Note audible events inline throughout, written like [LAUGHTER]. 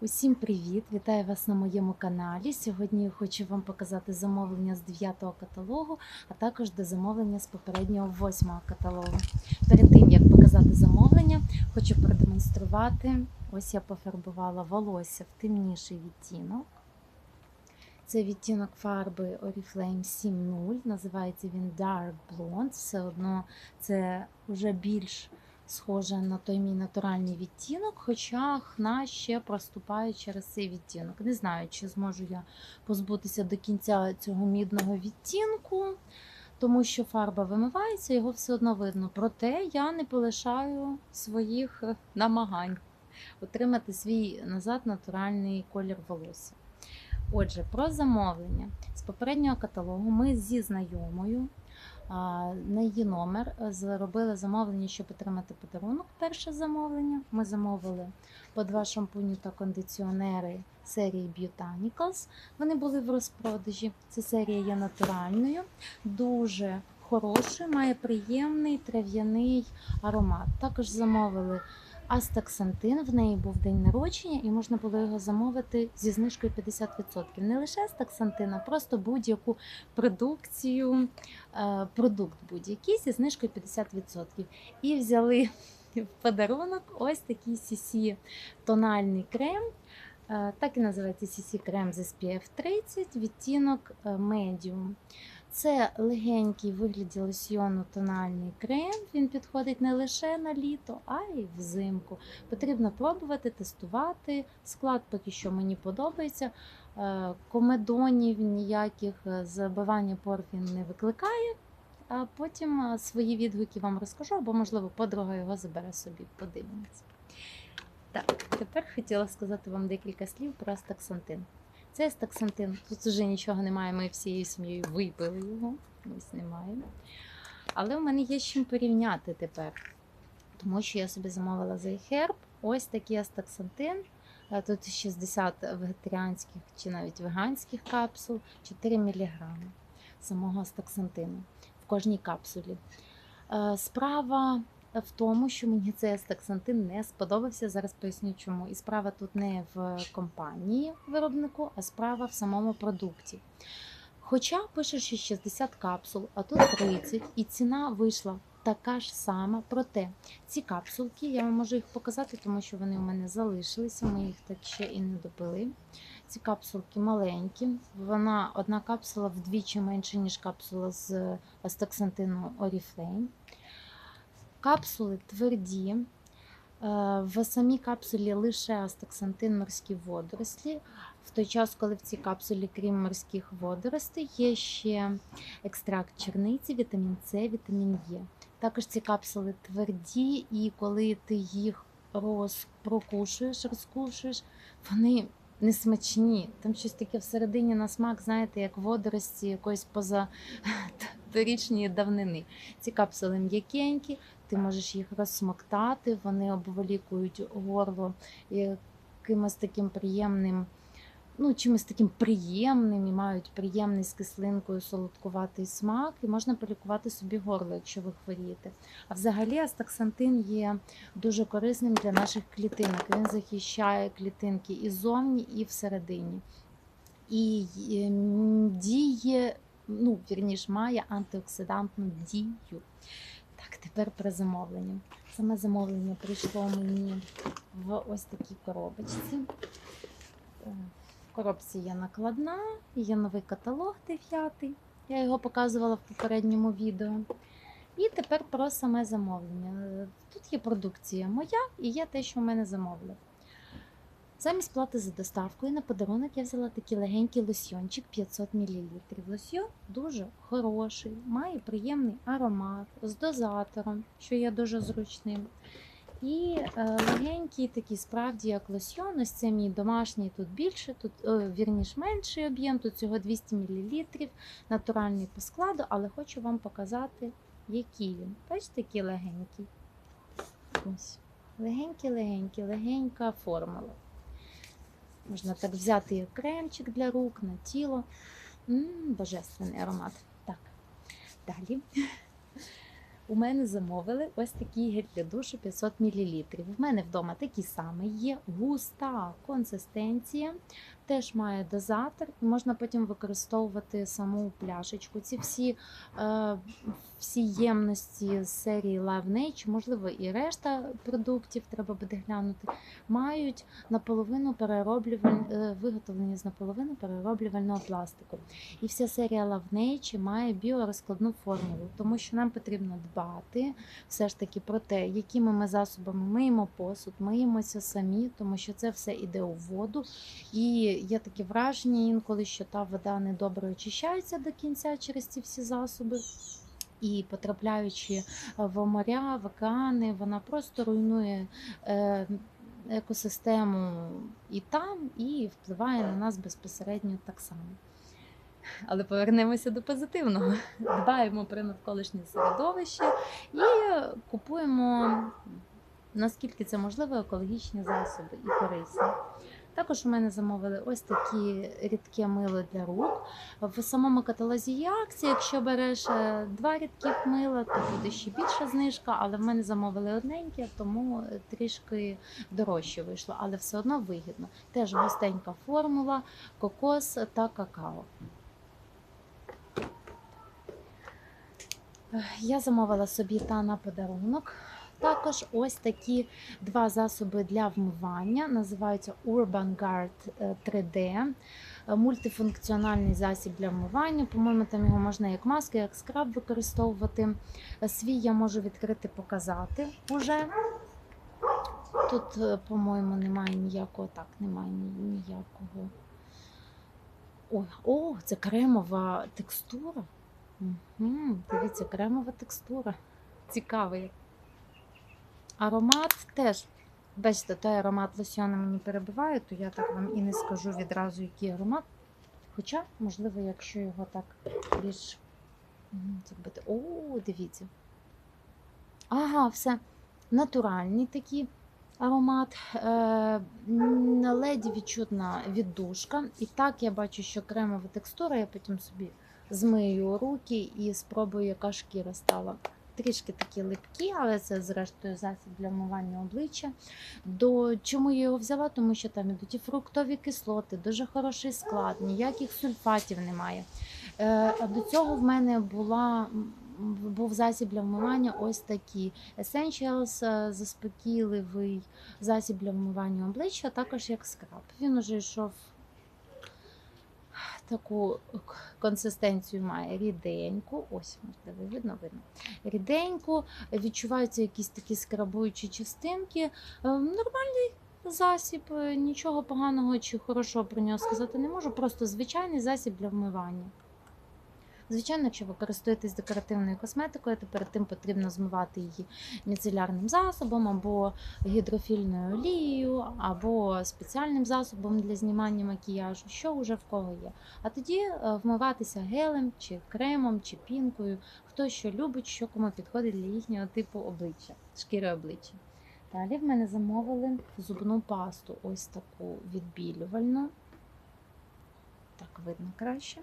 Усім привіт! Вітаю вас на моєму каналі. Сьогодні я хочу вам показати замовлення з 9-го каталогу, а також до замовлення з попереднього 8-го каталогу. Перед тим як показати замовлення, хочу продемонструвати. Ось я пофарбувала волосся в темніший відтінок. Це відтінок фарби Oriflame 7.0, називається він Dark Blonde. Все одно це вже більш схоже на той мій натуральний відтінок, хоча хна ще проступає через цей відтінок. Не знаю, чи зможу я позбутися до кінця цього мідного відтінку, тому що фарба вимивається, його все одно видно. Проте я не полишаю своїх намагань отримати свій назад натуральний колір волосся. Отже, про замовлення. З попереднього каталогу ми зі знайомою на її номер е, зробили замовлення, щоб отримати подарунок. Перше замовлення. Ми замовили по два шампуні та кондиціонери серії Botanicals. Вони були в розпродажі. Ця серія є натуральною, дуже хорошою, має приємний трав'яний аромат. Також замовили Астаксантин, в неї був день народження, і можна було його замовити зі знижкою 50%. Не лише Астаксантин, а просто будь-яку продукцію, е, продукт будь-який зі знижкою 50%. І взяли в подарунок ось такий CC тональний крем. Е, Так і називається CC крем з SPF 30, відтінок е, Medium. Це легенький вигляді лосьйону тональний крем. Він підходить не лише на літо, а й взимку. Потрібно пробувати, тестувати. Склад поки що мені подобається. Е, Комедонів ніяких е, забивання пор він не викликає. А потім е, свої відгуки вам розкажу, або, можливо, подруга його забере собі. Подивимось. Так, тепер хотіла сказати вам декілька слів про астаксантин. Це астаксантин. Тут вже нічого немає, ми всією сім'єю випили його. Ось немає. Але в мене є з чим порівняти тепер. Тому що я собі замовила за iHerb ось такий астаксантин. Е, Тут 60 вегетаріанських чи навіть веганських капсул, 4 мг самого астаксантину в кожній капсулі. Е, Справа в тому, що мені цей астаксантин не сподобався. Зараз поясню чому. І справа тут не в компанії виробнику, а справа в самому продукті. Хоча пише, що 60 капсул, а тут 30, і ціна вийшла така ж сама. Проте ці капсулки, я вам можу їх показати, тому що вони у мене залишилися, ми їх так ще і не допили. Ці капсулки маленькі. Вона одна капсула вдвічі менше, ніж капсула з астаксантину Oriflame. Капсули тверді. Е, В самій капсулі лише астаксантин морські водорослі. В той час, коли в цій капсулі, крім морських водоростей, є ще екстракт черниці, вітамін С, вітамін Е. Також ці капсули тверді, і коли ти їх розпрокушуєш, розкушуєш, вони не смачні. Там щось таке всередині на смак, знаєте, як водорості якоїсь позаторічної [LAUGHS] давнини. Ці капсули м'якенькі, ти можеш їх розсмоктати, вони обволікують горло якимось таким приємним, ну, чимось таким приємним і мають приємний з кислинкою солодкуватий смак, і можна полікувати собі горло, якщо ви хворієте. А взагалі астаксантин є дуже корисним для наших клітинок. Він захищає клітинки і ззовні, і всередині. І ем, діє, ну, вірніш, має антиоксидантну дію. Так, тепер про замовлення. Саме замовлення прийшло мені в ось такій коробочці. Е, В коробці є накладна, є новий каталог 9. Я його показувала в попередньому відео. І тепер про саме замовлення. Тут є продукція моя і є те, що в мене замовили. Замість плати за доставкою на подарунок я взяла такий легенький лосьйончик 500 мл. Лосьйон дуже хороший, має приємний аромат з дозатором, що є дуже зручним. І е, легенький такий, справді, як лосьйон. Ось це мій домашній, тут більше, тут е, вірніш менший об'єм, тут всього 200 мл, натуральний по складу, але хочу вам показати, який він. Бачите, такий легенький. Ось. Легенький-легенький, легенька формула. Можна так взяти кремчик для рук, на тіло. М, божественний аромат. Так, далі. у мене замовили ось такий гель для душу 500 мл. У мене вдома такий самий є, густа консистенція, теж має дозатор, і можна потім використовувати саму пляшечку. Ці всі, е, всі ємності з серії Live Nature, можливо, і решта продуктів, треба буде глянути, мають наполовину перероблюваль... е, виготовлені з наполовину перероблювального пластику. І вся серія Love Nature має біорозкладну формулу, тому що нам потрібно дбати все ж таки про те, якими ми засобами миємо посуд, миємося самі, тому що це все іде у воду. І є таке враження інколи, що та вода недобре очищається до кінця через ці всі засоби. І потрапляючи в моря, в океани, вона просто руйнує е, екосистему і там, і впливає на нас безпосередньо так само. Але повернемося до позитивного. Дбаємо про навколишнє середовище і купуємо, наскільки це можливо, екологічні засоби і корисні. Також у мене замовили ось такі рідке мило для рук. В самому каталозі є акція. Якщо береш е, два рідких мила, то буде ще більша знижка, але в мене замовили одненьке, тому е, трішки дорожче вийшло, але все одно вигідно. Теж густенька формула, кокос та какао. Е, Я замовила собі та на подарунок. Також ось такі два засоби для вмивання. Називаються Urban Guard е, 3D. Е, Мультифункціональний засіб для вмивання. По-моєму, там його можна як маски, як скраб використовувати. Е, Свій я можу відкрити, показати уже. Тут, е, по-моєму, немає ніякого, так, немає ніякого. Ой, о, це кремова текстура. Угу, дивіться, кремова текстура. Цікавий. Аромат теж. Бачите, той аромат лосьону мені перебиває, то я так вам і не скажу відразу, який аромат. Хоча, можливо, якщо його так більш зробити. О, дивіться. Ага, все. Натуральний такий аромат. Е, м, відчутна віддушка. І так я бачу, що кремова текстура, я потім собі змию руки і спробую, яка шкіра стала. Трішки такі липкі, але це зрештою засіб для вмивання обличчя. До чому я його взяла? Тому що там ідуть і фруктові кислоти, дуже хороший склад, ніяких сульфатів немає. Е, до цього в мене була. Був засіб для вмивання ось такий Essentials, е, заспокійливий засіб для вмивання обличчя, також як скраб. Він уже йшов таку консистенцію має ріденьку. Ось, можливо, видно, видно. Ріденьку, відчуваються якісь такі скрабуючі частинки. Е, Нормальний засіб, е, нічого поганого чи хорошого про нього сказати не можу. Просто звичайний засіб для вмивання. Звичайно, якщо ви користуєтесь декоративною косметикою, то перед тим потрібно змивати її міцелярним засобом або гідрофільною олією, або спеціальним засобом для знімання макіяжу, що вже в кого є. А тоді е, вмиватися гелем чи кремом чи пінкою, хто що любить, що кому підходить для їхнього типу обличчя, шкіри обличчя. Далі в мене замовили зубну пасту, ось таку відбілювальну. Так видно краще.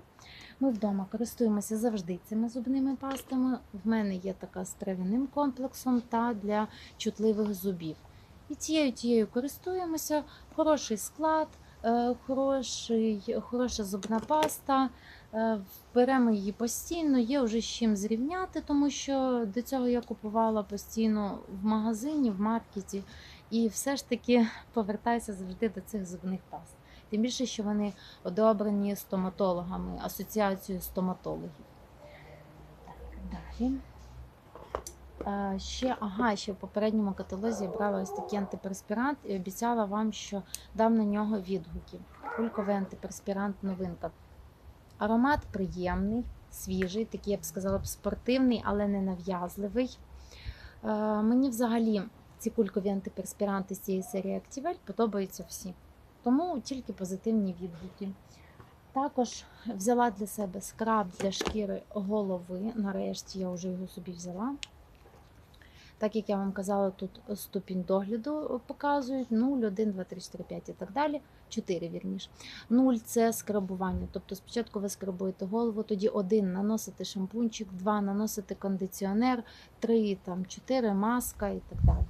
Ми вдома користуємося завжди цими зубними пастами. В мене є така з трав'яним комплексом та для чутливих зубів. І тією тією користуємося. Хороший склад, е, хороший, хороша зубна паста. Е, Беремо її постійно, є вже з чим зрівняти, тому що до цього я купувала постійно в магазині, в маркеті, і все ж таки повертаюся завжди до цих зубних паст. Тим більше, що вони одобрені стоматологами, асоціацією стоматологів. Так, далі. Ще, ага, ще в попередньому каталозі я брала ось такий антиперспірант і обіцяла вам, що дам на нього відгуки. Кульковий антиперспірант новинка. Аромат приємний, свіжий, такий, я б сказала, спортивний, але не нав'язливий. Мені взагалі ці кулькові антиперспіранти з цієї серії Activel подобаються всі. Тому тільки позитивні відгуки. Також взяла для себе скраб для шкіри голови. Нарешті я вже його собі взяла. Так як я вам казала, тут ступінь догляду показують 0, 1, 2, 3, 4, 5 і так далі. 4 вірніше. 0 це скрабування. Тобто спочатку ви скрабуєте голову, тоді 1 наносите шампунчик, 2 наносите кондиціонер, 3, там, 4 маска і так далі.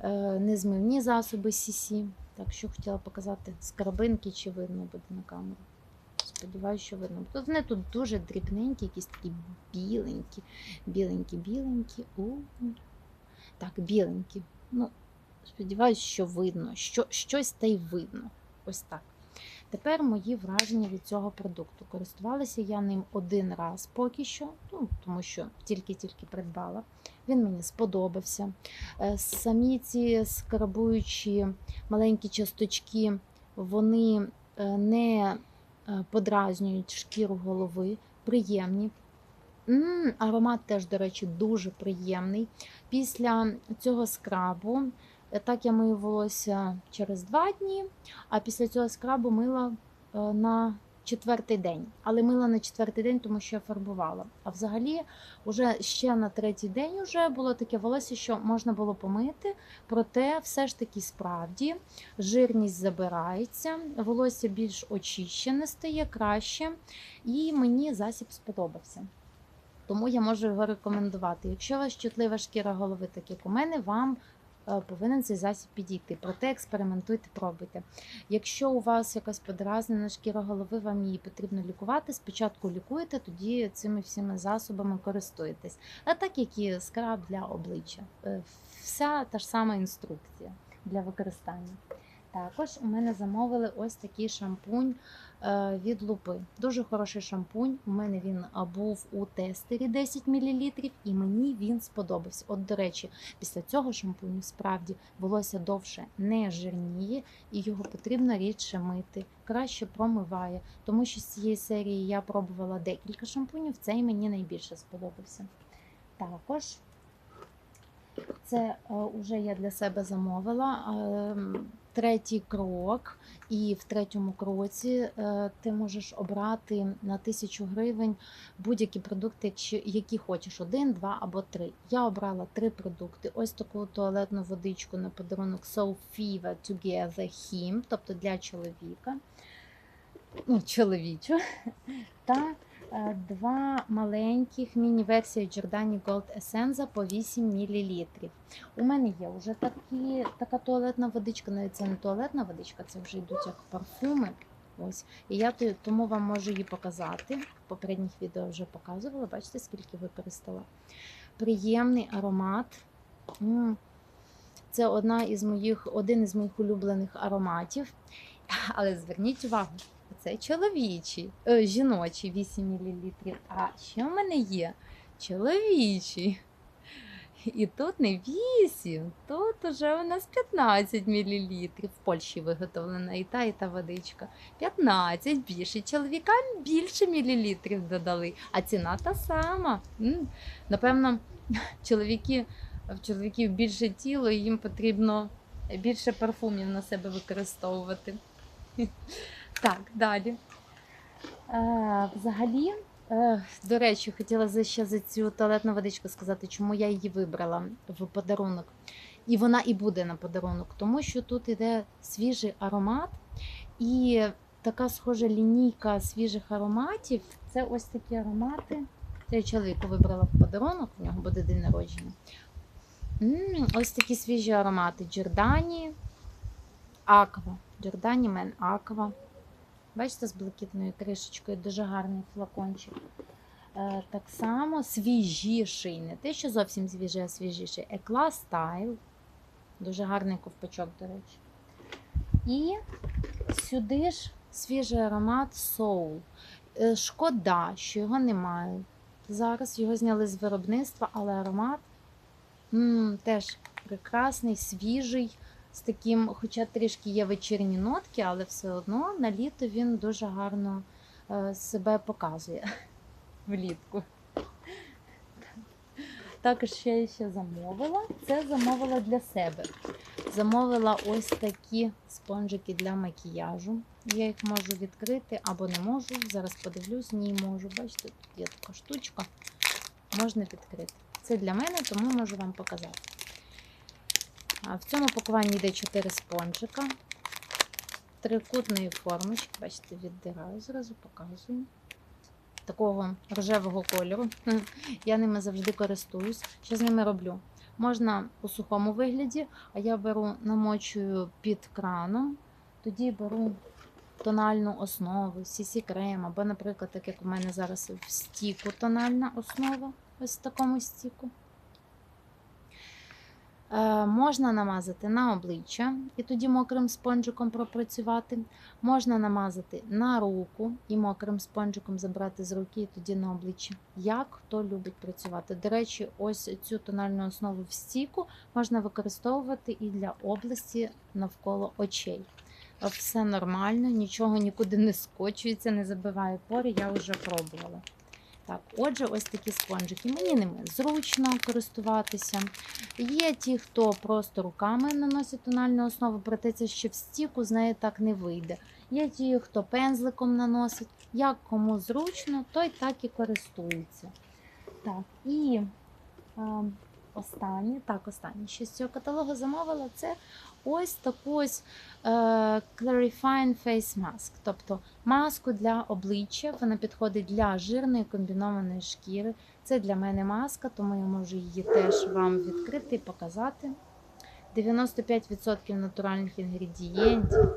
Е, Незмивні засоби CC. Так, що хотіла показати, скрабинки чи видно буде на камеру. Сподіваюся, що видно. Тут вони тут дуже дрібненькі, якісь такі біленькі, біленькі, біленькі. У. Так, біленькі. Ну, сподіваюся, що видно. Що, щось та й видно. Ось так. Тепер мої враження від цього продукту. Користувалася я ним один раз поки що, ну, тому що тільки-тільки придбала. Він мені сподобався. Е, Самі ці скрабуючі маленькі часточки, вони е, не е, подразнюють шкіру голови, приємні. м аромат теж, до речі, дуже приємний. Після цього скрабу, е, так я мию волосся через два дні, а після цього скрабу мила на четвертий день. Але мила на четвертий день, тому що я фарбувала. А взагалі, вже ще на третій день вже було таке волосся, що можна було помити, проте все ж таки справді жирність забирається, волосся більш очищене стає краще, і мені засіб сподобався. Тому я можу його рекомендувати. Якщо у вас чутлива шкіра голови, так як у мене, вам повинен цей засіб підійти. Проте експериментуйте, пробуйте. Якщо у вас якась подразнена шкіра голови, вам її потрібно лікувати. Спочатку лікуєте, тоді цими всіма засобами користуєтесь. А так як і скраб для обличчя. Е, Вся та ж сама інструкція для використання. Також у мене замовили ось такий шампунь е, від лупи. Дуже хороший шампунь. У мене він був у тестері 10 мл, і мені він сподобався. От, до речі, після цього шампуню справді волосся довше не жирніє, і його потрібно рідше мити. Краще промиває. Тому що з цієї серії я пробувала декілька шампунів, цей мені найбільше сподобався. Також це вже я для себе замовила. Третій крок, і в третьому кроці е, ти можеш обрати на тисячу гривень будь-які продукти, які хочеш: один, два або три. Я обрала три продукти. Ось таку туалетну водичку на подарунок So Fiva Together Him, тобто для чоловіка, ну, чоловічу. [LAUGHS] Та два маленьких міні-версії Giordani Gold Essenza по 8 мл. У мене є вже такі, така туалетна водичка, навіть це не туалетна водичка, це вже йдуть як парфуми. Ось. І я тому вам можу її показати. В попередніх відео вже показувала. Бачите, скільки використала. Приємний аромат. Це одна із моїх, один із моїх улюблених ароматів. Але зверніть увагу, це чоловічий, е, жіночий 8 мл. А ще в мене є чоловічий. І тут не 8, тут уже у нас 15 мл. В Польщі виготовлена і та, і та водичка. 15 більше. Чоловікам більше мілілітрів додали, а ціна та сама. Напевно, чоловіки, в чоловіків більше тіло, і їм потрібно більше парфумів на себе використовувати. Так, далі. Е, взагалі, е, до речі, хотіла ще за цю туалетну водичку сказати, чому я її вибрала в подарунок. І вона і буде на подарунок, тому що тут іде свіжий аромат і така схожа лінійка свіжих ароматів. Це ось такі аромати. Це я чоловіку вибрала в подарунок, у нього буде день народження. Ось такі свіжі аромати. Джордані, Аква. Джордані Мен Аква. Бачите, з блакитною кришечкою, дуже гарний флакончик. Е, так само свіжіший, не те, що зовсім свіжий, а свіжіший. Екла Style. Дуже гарний ковпачок, до речі. І сюди ж свіжий аромат Soul. Е, Шкода, що його немає. Зараз його зняли з виробництва, але аромат м, теж прекрасний, свіжий з таким, хоча трішки є вечірні нотки, але все одно на літо він дуже гарно е, себе показує [LAUGHS] влітку. Також ще я ще замовила. Це замовила для себе. Замовила ось такі спонжики для макіяжу. Я їх можу відкрити або не можу. Зараз подивлюсь, ні можу. Бачите, тут є така штучка. Можна відкрити. Це для мене, тому можу вам показати. В цьому пакуванні йде 4 спонжика. Трикутної формочки. Бачите, віддираю, зразу показую. Такого рожевого кольору. Я ними завжди користуюсь. Що з ними роблю? Можна у сухому вигляді, а я беру, намочую під краном, тоді беру тональну основу, CC крем, або, наприклад, так як у мене зараз в стіку тональна основа, ось в такому стіку. Е, можна намазати на обличчя і тоді мокрим спонжиком пропрацювати. Можна намазати на руку і мокрим спонжиком забрати з руки і тоді на обличчя. Як хто любить працювати. До речі, ось цю тональну основу в стіку можна використовувати і для області навколо очей. Все нормально, нічого нікуди не скочується, не забиває пори, я вже пробувала. Так, отже, ось такі спонжики. Мені ними зручно користуватися. Є ті, хто просто руками наносить тональну основу, проте це ще в стіку з нею так не вийде. Є ті, хто пензликом наносить. Як кому зручно, той так і користується. Так, і е, останнє, так, останнє, що з цього каталогу замовила, це ось таку ось е, Clarifying Face Mask, тобто маску для обличчя. Вона підходить для жирної комбінованої шкіри. Це для мене маска, тому я можу її теж вам відкрити і показати. 95% натуральних інгредієнтів.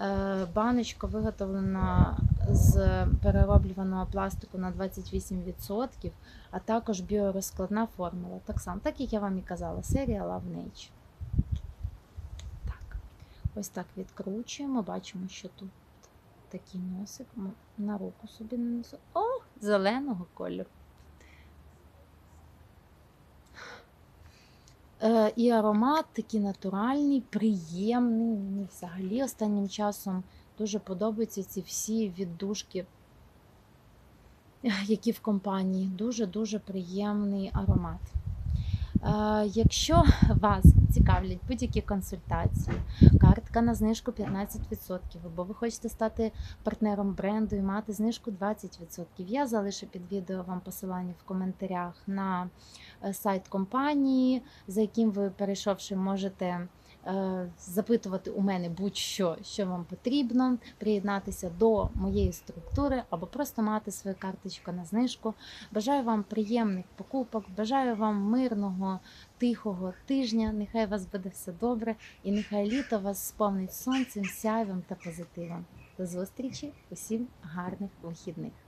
Е, Баночка виготовлена з перероблюваного пластику на 28%, а також біорозкладна формула. Так само, так як я вам і казала, серія Love Nature. Так. Ось так відкручуємо. Бачимо, що тут такий носик. На руку собі нанесу. О, зеленого кольору. Е, І аромат такий натуральний, приємний. Мені взагалі останнім часом дуже подобаються ці всі віддушки, [LAUGHS] які в компанії. Дуже-дуже приємний аромат. Е, Якщо вас цікавлять будь-які консультації, картка на знижку 15%, або ви хочете стати партнером бренду і мати знижку 20%, я залишу під відео вам посилання в коментарях на е, сайт компанії, за яким ви, перейшовши, можете запитувати у мене будь-що, що вам потрібно, приєднатися до моєї структури або просто мати свою карточку на знижку. Бажаю вам приємних покупок, бажаю вам мирного, тихого тижня. Нехай у вас буде все добре, і нехай літо вас сповнить сонцем, сяйвом та позитивом. До зустрічі, усім гарних вихідних!